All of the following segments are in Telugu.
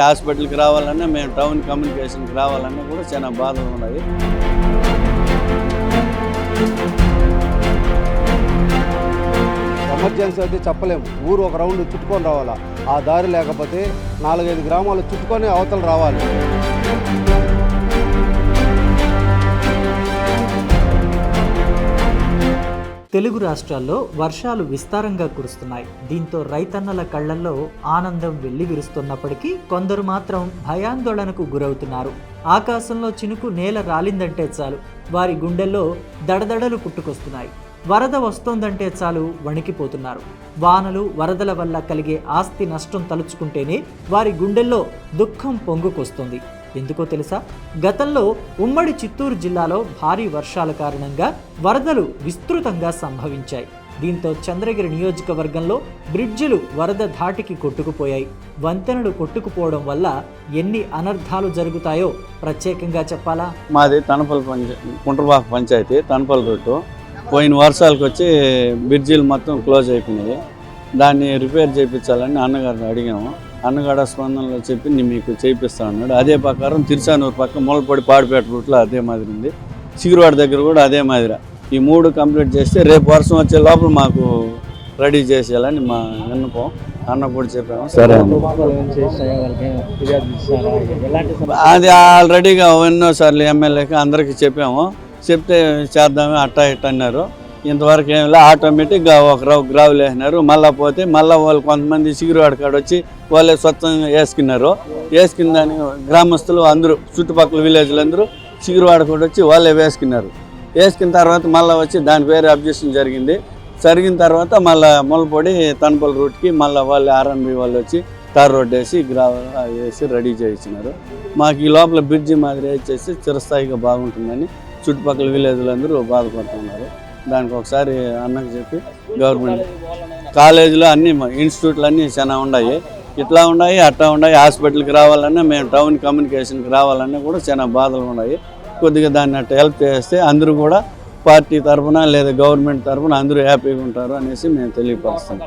హాస్పిటల్కి రావాలన్నా మేము టౌన్ కమ్యూనికేషన్కి రావాలన్నా కూడా చాలా బాధలు ఉన్నాయి ఎమర్జెన్సీ అయితే చెప్పలేము. ఊరు ఒక రౌండ్ చుట్టుకొని రావాలా? ఆ దారి లేకపోతే నాలుగైదు గ్రామాలు చుట్టుకొని అవతలు రావాలి. తెలుగు రాష్ట్రాల్లో వర్షాలు విస్తారంగా కురుస్తున్నాయి. దీంతో రైతన్నల కళ్ళల్లో ఆనందం వెళ్ళి విరుస్తున్నప్పటికీ కొందరు మాత్రం భయాందోళనకు గురవుతున్నారు. ఆకాశంలో చినుకు నేల రాలిందంటే చాలు. వారి గుండెల్లో దడదడలు పుట్టుకొస్తున్నాయి. వరద వస్తోందంటే చాలు వణికిపోతున్నారు. వానలు వరదల వల్ల కలిగే ఆస్తి నష్టం తలుచుకుంటేనే వారి గుండెల్లో దుఃఖం పొంగుకొస్తుంది. ఎందుకో తెలుసా? గతంలో ఉమ్మడి చిత్తూరు జిల్లాలో భారీ వర్షాల కారణంగా వరదలు విస్తృతంగా సంభవించాయి. దీంతో చంద్రగిరి నియోజకవర్గంలో బ్రిడ్జిలు వరద ధాటికి కొట్టుకుపోయాయి. వంతెనలు కొట్టుకుపోవడం వల్ల ఎన్ని అనర్థాలు జరుగుతాయో ప్రత్యేకంగా చెప్పాలా? మాది తనపల్లి పంచాయతీ కుంట్రబాక పంచాయతీ తనపల్లి రూటు పోయిన వర్షాలకు వచ్చి బ్రిడ్జిలు మొత్తం క్లోజ్ అయిపోయినాయి. దాన్ని రిపేర్ చేయించాలని అన్నగారిని అడిగాము. అన్నగాడ స్పందనలో చెప్పి నేను మీకు చేయిస్తా అన్నాడు. అదే ప్రకారం తిరుచానూరు పక్క మూలపడి పాడిపేట రూట్లో అదే మాదిరి ఉంది. సిగురువాడ దగ్గర కూడా అదే మాదిరి. ఈ మూడు కంప్లీట్ చేస్తే రేపు వర్షం వచ్చే లోపల మాకు రెడీ చేసేయాలని మా విన్నపం. అన్న కూడా చెప్పాము. సరే అది ఆల్రెడీగా ఎన్నోసార్లు ఎమ్మెల్యేకి అందరికీ చెప్పాము. చెప్తే చేద్దాము అట్టా ఇట్ట అన్నారు. ఇంతవరకు ఏం లే ఆటోమేటిక్గా ఒక రవ్వు గ్రావులు వేసినారు మళ్ళీ పోతే మళ్ళీ వాళ్ళు కొంతమంది సిగురువాడ కాడ వచ్చి వాళ్ళే స్వచ్ఛంగా వేసుకున్నారు. వేసుకున్న దాని గ్రామస్తులు అందరూ చుట్టుపక్కల విలేజ్లు అందరూ సిగురువాడ కూడా వచ్చి వాళ్ళే వేసుకున్నారు. వేసుకున్న తర్వాత మళ్ళీ వచ్చి దాని పేరు అబ్జెక్షన్ జరిగింది. జరిగిన తర్వాత మళ్ళీ ములపొడి తనపల్లి రూట్కి మళ్ళీ వాళ్ళు ఆర్ఎంబి వాళ్ళు వచ్చి తార్ రోడ్ వేసి గ్రావెల్ వేసి రెడీ చేయించినారు. మాకు ఈ లోపల బ్రిడ్జి మాదిరి వేసేసి చిరస్థాయిగా బాగుంటుందని చుట్టుపక్కల విలేజ్లందరూ బాధపడుతున్నారు. దానికి ఒకసారి అన్నకు చెప్పి గవర్నమెంట్ కాలేజీలో అన్ని ఇన్స్టిట్యూట్లు అన్నీ చాలా ఉన్నాయి. ఇట్లా ఉన్నాయి అట్లా ఉన్నాయి. హాస్పిటల్కి రావాలన్నా మేము టౌన్ కమ్యూనికేషన్కి రావాలన్నా కూడా చాలా బాధలు ఉన్నాయి. కొద్దిగా దాన్ని అట్లా హెల్ప్ చేస్తే అందరూ కూడా పార్టీ తరఫున లేదా గవర్నమెంట్ తరఫున అందరూ హ్యాపీగా ఉంటారు అనేసి మేము తెలియపరుస్తాం.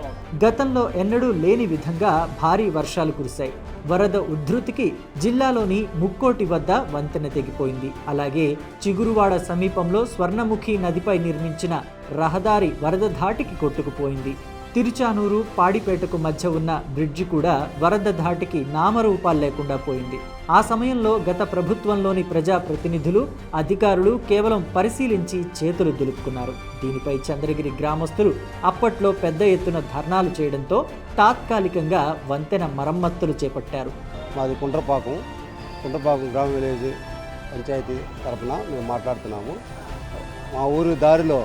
గతంలో ఎన్నడూ లేని విధంగా భారీ వర్షాలు కురిశాయి. వరద ఉధృతికి జిల్లాలోని ముక్కోటి వద్ద వంతెన తెగిపోయింది. అలాగే చిగురువాడ సమీపంలో స్వర్ణముఖి నదిపై నిర్మించిన రహదారి వరద ధాటికి కొట్టుకుపోయింది. తిరుచానూరు పాడిపేటకు మధ్య ఉన్న బ్రిడ్జి కూడా వరద ధాటికి నామరూపాలు లేకుండా పోయింది. ఆ సమయంలో గత ప్రభుత్వంలోని ప్రజా ప్రతినిధులు అధికారులు కేవలం పరిశీలించి చేతులు దులుపుకున్నారు. దీనిపై చంద్రగిరి గ్రామస్తులు అప్పట్లో పెద్ద ఎత్తున ధర్నాలు చేయడంతో తాత్కాలికంగా వంతెన మరమ్మతులు చేపట్టారు. మాది కుండ్రపాకం. కుండ్రపాకం గ్రామ విలేజ్ పంచాయతీ తరఫున మేము మాట్లాడుతున్నాము. మా ఊరు దారిలో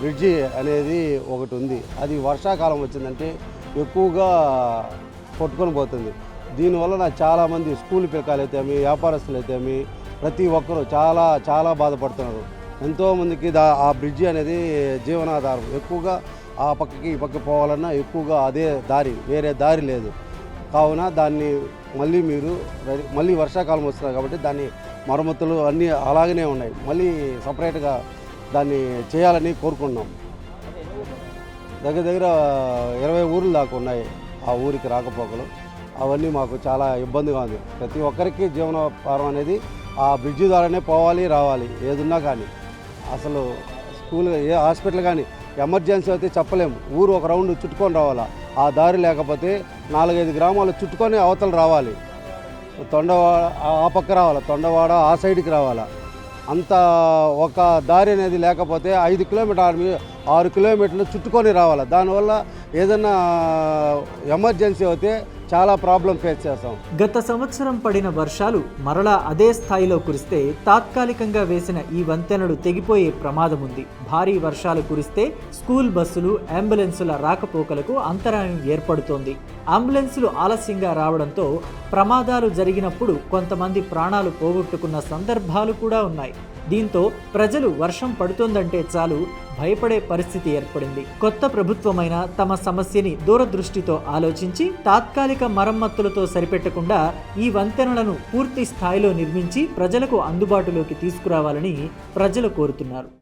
బ్రిడ్జి అనేది ఒకటి ఉంది. అది వర్షాకాలం వచ్చిందంటే ఎక్కువగా కొట్టుకొని పోతుంది. దీనివల్ల నాకు చాలామంది స్కూల్ పిల్లకాయలు అయితేమి వ్యాపారస్తులు అయితేమి ప్రతి ఒక్కరూ చాలా చాలా బాధపడుతున్నారు. ఎంతోమందికి దా ఆ బ్రిడ్జి అనేది జీవనాధారం. ఎక్కువగా ఆ పక్కకి ఈ పక్కకి పోవాలన్నా ఎక్కువగా అదే దారి వేరే దారి లేదు. కావున దాన్ని మళ్ళీ మీరు మళ్ళీ వర్షాకాలం వస్తున్నారు కాబట్టి దాన్ని మరమ్మతులు అన్నీ అలాగనే ఉన్నాయి. మళ్ళీ సపరేట్గా దాన్ని చేయాలని కోరుకున్నాం దగ్గర దగ్గర ఇరవై ఊర్లు దాకా ఉన్నాయి ఆ ఊరికి రాకపోకలు. అవన్నీ మాకు చాలా ఇబ్బందిగా ఉంది. ప్రతి ఒక్కరికి జీవనోపారం అనేది ఆ బ్రిడ్జి ద్వారానే పోవాలి రావాలి ఏదున్నా కానీ. అసలు స్కూల్ ఏ హాస్పిటల్ కానీ ఎమర్జెన్సీ అయితే చెప్పలేము. ఊరు ఒక రౌండ్ చుట్టుకొని రావాలా? ఆ దారి లేకపోతే నాలుగైదు గ్రామాలు చుట్టుకొని అవతలు రావాలి. తొండవాడ ఆ పక్క రావాలా? తొండవాడ ఆ సైడ్కి రావాలా? అంత ఒక దారి అనేది లేకపోతే ఐదు కిలోమీటర్ ఆరు కిలోమీటర్లు చుట్టుకొని రావాలి. దానివల్ల ఏదైనా ఎమర్జెన్సీ అయితే చాలా ప్రాబ్లం ఫేస్ చేస్తాం. గత సంవత్సరం పడిన వర్షాలు మరలా అదే స్థాయిలో కురిస్తే తాత్కాలికంగా వేసిన ఈ వంతెనలు తెగిపోయే ప్రమాదం ఉంది. భారీ వర్షాలు కురిస్తే స్కూల్ బస్సులు అంబులెన్సుల రాకపోకలకు అంతరాయం ఏర్పడుతోంది. అంబులెన్సులు ఆలస్యంగా రావడంతో ప్రమాదాలు జరిగినప్పుడు కొంతమంది ప్రాణాలు పోగొట్టుకున్న సందర్భాలు కూడా ఉన్నాయి. దీంతో ప్రజలు వర్షం పడుతోందంటే చాలు భయపడే పరిస్థితి ఏర్పడింది. కొత్త ప్రభుత్వమైన తమ సమస్యని దూరదృష్టితో ఆలోచించి తాత్కాలిక మరమ్మతులతో సరిపెట్టకుండా ఈ వంతెనలను పూర్తి స్థాయిలో నిర్మించి ప్రజలకు అందుబాటులోకి తీసుకురావాలని ప్రజలు కోరుతున్నారు.